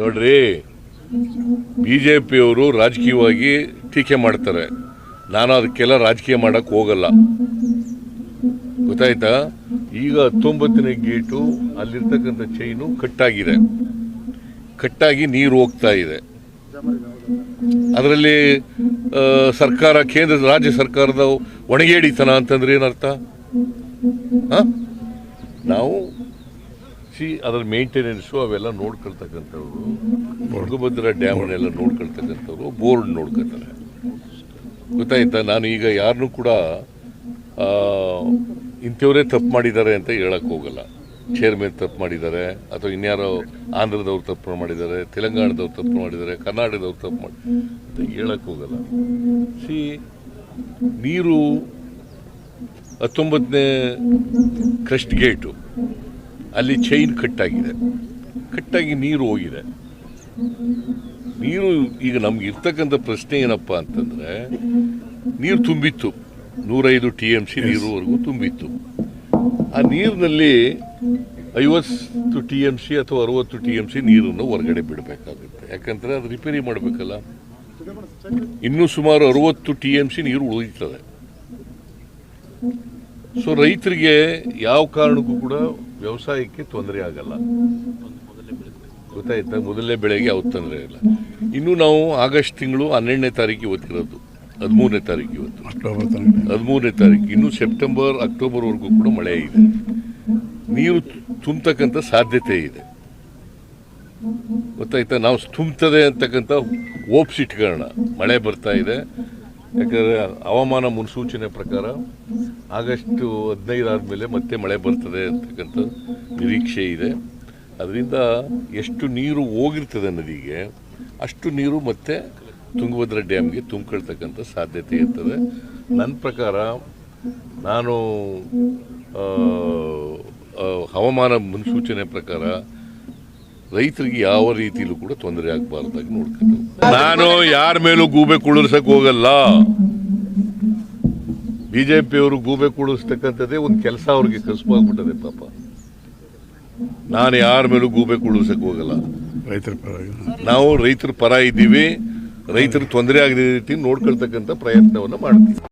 ನೋಡ್ರಿ, ಬಿಜೆಪಿಯವರು ರಾಜಕೀಯವಾಗಿ ಟೀಕೆ ಮಾಡ್ತಾರೆ. ನಾನು ಅದಕ್ಕೆಲ್ಲ ರಾಜಕೀಯ ಮಾಡಕ್ಕೆ ಹೋಗಲ್ಲ. ಗೊತ್ತಾಯ್ತಾ? ಈಗ ಹತ್ತೊಂಬತ್ತನೇ ಗೇಟು ಅಲ್ಲಿರ್ತಕ್ಕಂಥ ಚೈನು ಕಟ್ಟಾಗಿದೆ. ಕಟ್ಟಾಗಿ ನೀರು ಹೋಗ್ತಾ ಇದೆ. ಅದರಲ್ಲಿ ಸರ್ಕಾರ, ಕೇಂದ್ರ, ರಾಜ್ಯ ಸರ್ಕಾರದ ಒಣಗೇಡಿತನ ಅಂತಂದ್ರೆ ಏನರ್ಥ? ನಾವು ಸಿ ಅದರ ಮೇಂಟೆನೆನ್ಸು ಅವೆಲ್ಲ ನೋಡ್ಕೊಳ್ತಕ್ಕಂಥವ್ರು ತುಂಗಭದ್ರಾ ಡ್ಯಾಮ್ನೆಲ್ಲ ನೋಡ್ಕೊಳ್ತಕ್ಕಂಥವ್ರು, ಬೋರ್ಡ್ ನೋಡ್ಕೊತಾರೆ ಗೊತ್ತಾಯ್ತಾ? ನಾನು ಈಗ ಯಾರನ್ನೂ ಕೂಡ ಇಂಥವರೇ ತಪ್ಪು ಮಾಡಿದ್ದಾರೆ ಅಂತ ಹೇಳಕ್ ಹೋಗಲ್ಲ. ಚೇರ್ಮನ್ ತಪ್ಪು ಮಾಡಿದ್ದಾರೆ, ಅಥವಾ ಇನ್ಯಾರೋ ಆಂಧ್ರದವ್ರು ತಪ್ಪು ಮಾಡಿದ್ದಾರೆ, ತೆಲಂಗಾಣದವ್ರು ತಪ್ಪು ಮಾಡಿದ್ದಾರೆ, ಕರ್ನಾಟಕದವ್ರು ತಪ್ಪು ಮಾಡಿ, ಅಂತ ಹೇಳಕ್ ಹೋಗಲ್ಲ. ಸಿ ನೀರು ಹತ್ತೊಂಬತ್ತನೇ ಕ್ರಸ್ಟ್ ಗೇಟು ಅಲ್ಲಿ ಚೈನ್ ಕಟ್ಟಾಗಿದೆ. ಕಟ್ಟಾಗಿ ನೀರು ಹೋಗಿದೆ. ನೀರು ಈಗ ನಮ್ಗೆ ಇರ್ತಕ್ಕಂಥ ಪ್ರಶ್ನೆ ಏನಪ್ಪ ಅಂತಂದ್ರೆ ನೀರು ತುಂಬಿತ್ತು. ನೂರೈದು ಟಿ ಎಂ ಸಿ ನೀರುವರೆಗೂ ತುಂಬಿತ್ತು. ಆ ನೀರಿನಲ್ಲಿ ಐವತ್ತು ಟಿ ಎಂ ಸಿ ಅಥವಾ ಅರವತ್ತು ಟಿ ಎಂ ಸಿ ನೀರನ್ನು ಹೊರಗಡೆ ಬಿಡಬೇಕಾಗುತ್ತೆ. ಯಾಕಂದ್ರೆ ಅದು ರಿಪೇರಿ ಮಾಡಬೇಕಲ್ಲ. ಇನ್ನೂ ಸುಮಾರು ಅರವತ್ತು ಟಿ ಎಂ ಸಿ ನೀರು ಉಳಿತದೆ ಸೊ ರೈತರಿಗೆ ಯಾವ ಕಾರಣಕ್ಕೂ ಕೂಡ ವ್ಯವಸಾಯಕ್ಕೆ ತೊಂದರೆ ಆಗಲ್ಲ. ಗೊತ್ತಾಯ್ತಾ? ಮೊದಲನೇ ಬೆಳೆಗೆ ಯಾವ ತೊಂದರೆ ಇಲ್ಲ. ಇನ್ನು ನಾವು ಆಗಸ್ಟ್ ತಿಂಗಳು ಹನ್ನೆರಡನೇ ತಾರೀಕು ಇವತ್ತಿರೋದು. ಹದಿಮೂರನೇ ತಾರೀಕು ಇವತ್ತು. ಅಕ್ಟೋಬರ್ ಹದಿಮೂರನೇ ತಾರೀಕು ಇನ್ನು ಸೆಪ್ಟೆಂಬರ್ ಅಕ್ಟೋಬರ್ವರೆಗೂ ಕೂಡ ಮಳೆ ಇದೆ. ನೀರು ತುಂಬತಕ್ಕಂಥ ಸಾಧ್ಯತೆ ಇದೆ. ಗೊತ್ತಾಯ್ತಾ? ನಾವು ತುಂಬ್ತದೆ ಅಂತಕ್ಕಂಥ ಓಪ್ಸ್ ಇಟ್ಕೊಳ್ಳೋಣ. ಮಳೆ ಬರ್ತಾ ಇದೆ. ಯಾಕಂದ್ರೆ ಹವಾಮಾನ ಮುನ್ಸೂಚನೆ ಪ್ರಕಾರ ಆಗಸ್ಟ್ ಹದಿನೈದು ಆದಮೇಲೆ ಮತ್ತೆ ಮಳೆ ಬರ್ತದೆ ಅಂತಕ್ಕಂಥ ನಿರೀಕ್ಷೆ ಇದೆ. ಅದರಿಂದ ಎಷ್ಟು ನೀರು ಹೋಗಿರ್ತದೆ ನದಿಗೆ, ಅಷ್ಟು ನೀರು ಮತ್ತೆ ತುಂಗಭದ್ರಾ ಡ್ಯಾಮ್ಗೆ ತುಂಬಿಕೊಳ್ತಕ್ಕಂಥ ಸಾಧ್ಯತೆ ಇರ್ತದೆ. ನನ್ನ ಪ್ರಕಾರ ನಾನು ಹವಾಮಾನ ಮುನ್ಸೂಚನೆ ಪ್ರಕಾರ ರೈತರಿಗೆ ಯಾವ ರೀತಿಯಲ್ಲೂ ಕೂಡ ತೊಂದರೆ ಆಗಬಾರ್ದಾಗಿ ನೋಡ್ಕೊಂಡು ನಾನು ಯಾರ ಮೇಲೂ ಗೂಬೆ ಕುಳಿಸಕ್ಕೆ ಹೋಗಲ್ಲ. ಬಿಜೆಪಿಯವರು ಗೂಬೆ ಕುಳಿಸ್ತಕ್ಕಂಥದ್ದೇ ಒಂದು ಕೆಲಸ ಅವ್ರಿಗೆ ಕಸುಬಾಗ್ಬಿಟ್ಟದೆ ಪಾಪ. ನಾನು ಯಾರ ಮೇಲೂ ಗೂಬೆ ಕುಳಿಸಕ್ಕೆ ಹೋಗಲ್ಲ. ರೈತರ ಪರ ನಾವು ರೈತರ ಪರ ಇದ್ದೀವಿ. ರೈತರು ತೊಂದರೆ ಆಗದ ರೀತಿ ನೋಡ್ಕೊಳ್ತಕ್ಕಂಥ ಪ್ರಯತ್ನವನ್ನು ಮಾಡ್ತೀವಿ.